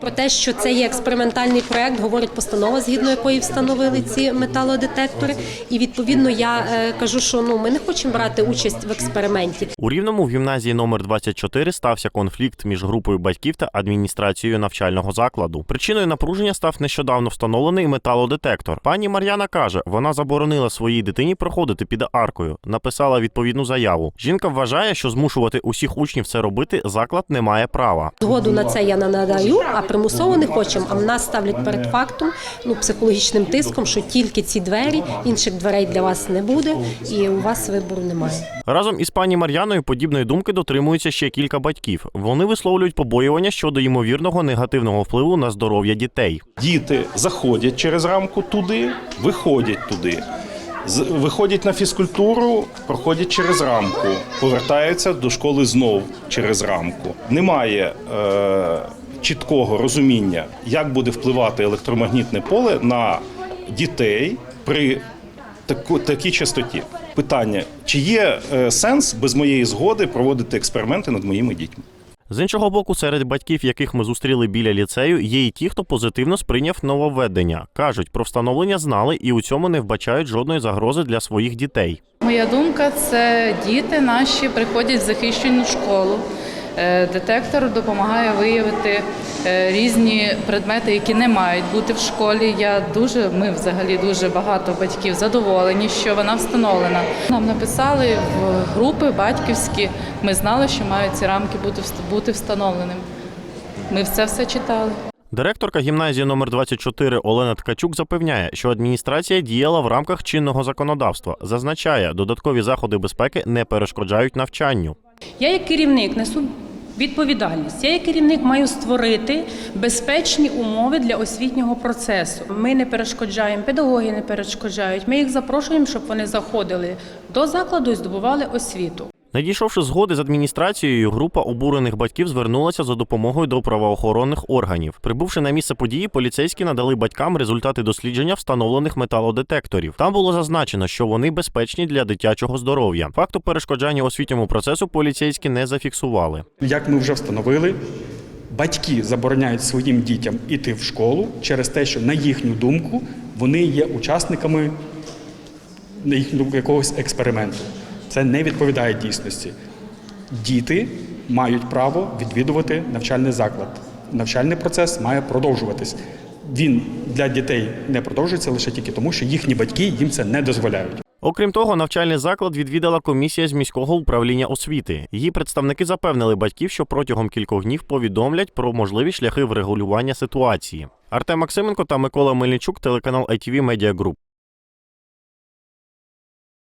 Про те, що це є експериментальний проект, говорить постанова, згідно якої встановили ці металодетектори. І відповідно я е, кажу, що ну ми не хочемо брати участь в експерименті. У Рівному в гімназії номер 24 стався конфлікт між групою батьків та адміністрацією навчального закладу. Причиною напруження став нещодавно встановлений металодетектор. Пані Мар'яна каже, вона заборонила своїй дитині проходити під аркою, написала відповідну заяву. Жінка вважає, що змушувати усіх учнів це робити заклад не має права. Згоду на це я не надаю, примусово не хочемо. А в нас ставлять перед фактом, ну психологічним тиском, що тільки ці двері, інших дверей для вас не буде, і у вас вибору немає. Разом із пані Мар'яною подібної думки дотримуються ще кілька батьків. Вони висловлюють побоювання щодо ймовірного негативного впливу на здоров'я дітей. Діти заходять через рамку туди, виходять туди. З- Виходять на фізкультуру, проходять через рамку, повертаються до школи знов через рамку. Немає е, чіткого розуміння, як буде впливати електромагнітне поле на дітей при таку, такій частоті. Питання: чи є е, сенс без моєї згоди проводити експерименти над моїми дітьми? З іншого боку, серед батьків, яких ми зустріли біля ліцею, є і ті, хто позитивно сприйняв нововведення. кажуть, про встановлення знали і у цьому не вбачають жодної загрози для своїх дітей. Моя думка це діти наші приходять в захищену школу. Е, Детектор допомагає виявити е, різні предмети, які не мають бути в школі. Я дуже, ми взагалі дуже багато батьків задоволені, що вона встановлена. Нам написали в групи батьківські. Ми знали, що мають ці рамки бути бути встановленими. Ми це все читали. Директорка гімназії номер 24 Олена Ткачук запевняє, що адміністрація діяла в рамках чинного законодавства. Зазначає, додаткові заходи безпеки не перешкоджають навчанню. Я як керівник несу відповідальність. Я як керівник маю створити безпечні умови для освітнього процесу. Ми не перешкоджаємо, педагоги не перешкоджають. Ми їх запрошуємо, щоб вони заходили до закладу і здобували освіту. Надійшовши згоди з адміністрацією, група обурених батьків звернулася за допомогою до правоохоронних органів. Прибувши на місце події, поліцейські надали батькам результати дослідження встановлених металодетекторів. Там було зазначено, що вони безпечні для дитячого здоров'я. Факту перешкоджання освітньому процесу поліцейські не зафіксували. Як ми вже встановили, батьки забороняють своїм дітям іти в школу через те, що, на їхню думку, вони є учасниками на їхню думку, якогось експерименту. Це не відповідає дійсності. Діти мають право відвідувати навчальний заклад. Навчальний процес має продовжуватись. Він для дітей не продовжується лише тільки тому, що їхні батьки їм це не дозволяють. Окрім того, навчальний заклад відвідала комісія з міського управління освіти. Її представники запевнили батьків, що протягом кількох днів повідомлять про можливі шляхи врегулювання ситуації. Артем Максименко та Микола Мельничук, телеканал ITV Media Group.